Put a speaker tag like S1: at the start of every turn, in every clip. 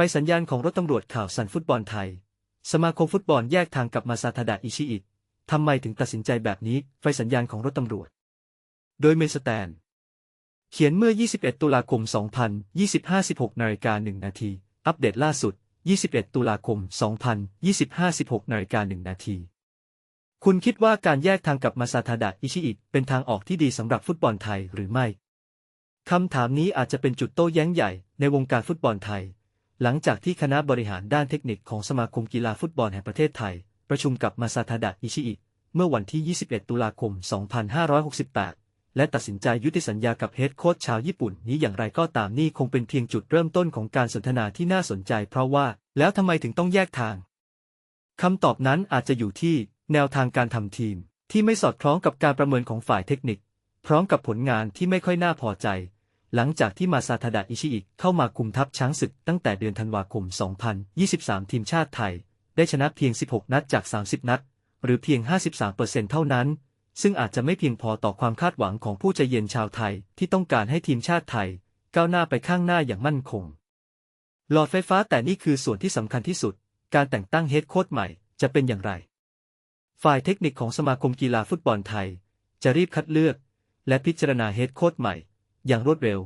S1: ไฟสัญญาณของรถตำรวจข่าวสันฟุตบอลไทย สมาคมฟุตบอลแยกทางกับมาซาทาดะอิชิอิทำไมถึงตัดสินใจแบบนี้ ไฟสัญญาณของรถตำรวจ โดยเมสแตน เขียนเมื่อ 21 ตุลาคม 2025 16นาฬิกา1นาที อัปเดตล่าสุด 21 ตุลาคม 2025 16นาฬิกา1นาที คุณคิดว่าการแยกทางกับมาซาทาดะอิชิอิเป็นทางออกที่ดีสำหรับฟุตบอลไทยหรือไม่ คำถามนี้อาจจะเป็นจุดโต้แย้งใหญ่ในวงการฟุตบอลไทย หลังจากที่คณะบริหารด้านเทคนิคของสมาคมกีฬาฟุตบอลแห่งประเทศไทย ประชุมกับมาซาทาดะอิชิอิเมื่อวันที่ 21 ตุลาคม 2568 และตัดสินใจยุติสัญญากับเฮดโค้ชชาวญี่ปุ่นนี้อย่างไรก็ตามนี่คงเป็นเพียงจุดเริ่มต้นของการสนทนาที่น่าสนใจเพราะว่าแล้วทำไมถึงต้องแยกทางคำตอบนั้นอาจจะอยู่ที่แนวทางการทำทีม ที่ไม่สอดคล้องกับการประเมินของฝ่ายเทคนิค พร้อมกับผลงานที่ไม่ค่อยน่าพอใจ หลังจากที่มาซาทาดะอิชิอิเข้ามาคุมทัพช้างศึกตั้งแต่เดือนธันวาคม 2023 ทีมชาติไทย ได้ชนะเพียง 16 นัดจาก 30 นัด หรือเพียง 53%เท่านั้น ซึ่งอาจจะไม่เพียงพอต่อความคาดหวังของผู้ใจเย็นชาวไทยที่ต้องการให้ทีมชาติไทย ก้าวหน้าไปข้างหน้าอย่างมั่นคง หลอดไฟฟ้าแต่นี่คือส่วนที่สำคัญที่สุด การแต่งตั้งเฮดโค้ชใหม่จะเป็นอย่างไร ฝ่ายเทคนิคของสมาคมกีฬาฟุตบอลไทย จะรีบคัดเลือก และพิจารณาเฮดโค้ชใหม่ อย่างรวดเร็ว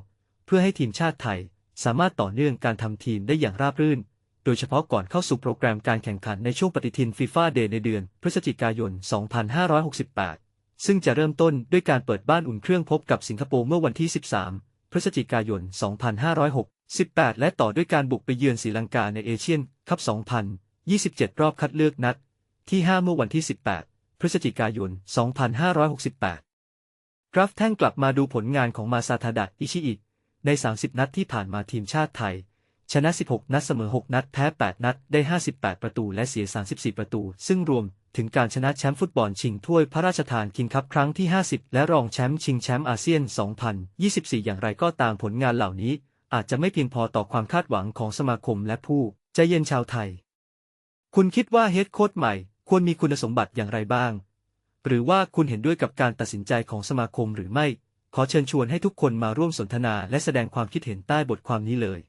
S1: เพื่อให้ทีมชาติไทย สามารถต่อเนื่องการทำทีมได้อย่างราบรื่น โดยเฉพาะก่อนเข้าสู่โปรแกรมการแข่งขันในช่วงปฏิทินฟีฟ่าเดย์ในเดือน พฤศจิกายน 2568 ซึ่งจะเริ่มต้นด้วยการเปิดบ้านอุ่นเครื่องพบกับสิงคโปร์เมื่อวันที่ 13 พฤศจิกายน 2568 และต่อด้วยการบุกไปเยือนศรีลังกาในเอเชียนคัพ 2027 รอบคัดเลือกนัด ที่ 5 เมื่อวันที่ 18 พฤศจิกายน 2568 กราฟแท่งกลับมาดูผลงานของมาซาทาดะอิชิอิใน 30 นัดที่ผ่านมาทีมชาติไทย ชนะ 16 นัดเสมอ 6 นัด แพ้ 8 นัด ได้ 58 ประตู และเสีย 34 ประตู ซึ่งรวมถึงการชนะแชมป์ฟุตบอลชิงถ้วยพระราชทานคิงคัพครั้งที่ 50 และรองแชมป์ชิงแชมป์อาเซียน 2024 อย่างไรก็ตามผลงานเหล่านี้ อาจจะไม่เพียงพอต่อความคาดหวังของสมาคมและผู้ใจเย็นชาวไทย คุณคิดว่าเฮดโค้ชใหม่ ควรมีคุณสมบัติอย่างไรบ้าง หรือว่าคุณเห็นด้วยกับการตัดสินใจของสมาคมหรือไม่ ขอเชิญชวนให้ทุกคนมาร่วมสนทนาและแสดงความคิดเห็นใต้บทความนี้เลย